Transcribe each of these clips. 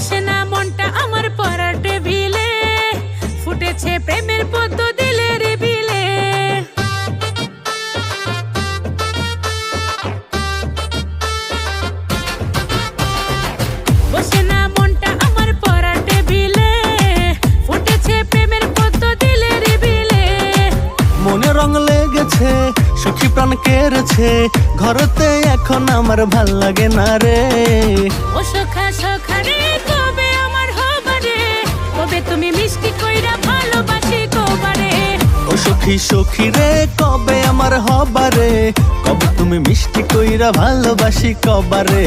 মনটা আমার পরাটে ভিলে। ফুটেছে প্রেমের পদ্ম লেগেছে সুখী প্রাণ কেড়েছে। ঘরতে এখন আমার ভালো লাগে না রে। ও সখা সখা রে কবে আমার হবারে কবে তুমি মিষ্টি কইরা ভালোবাসি কবারে ও সখী সখী রে কবে আমার হবারে কবে তুমি মিষ্টি কইরা ভালোবাসি কবারে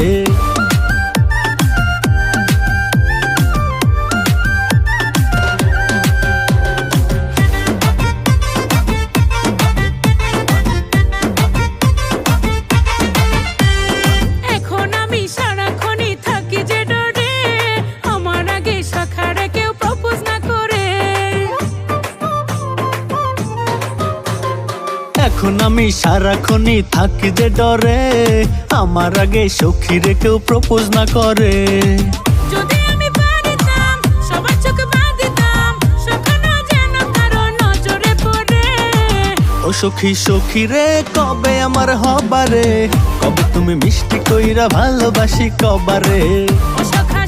এখন আমি সারাক্ষণই থাকি যে ডরে। আমার আগে সখীরে কেউ প্রপোজ না করে। ও সখী সখী রে কবে আমার হবারে? কবে তুমি মিষ্টি কইরা ভালোবাসি কবারে? ও সখা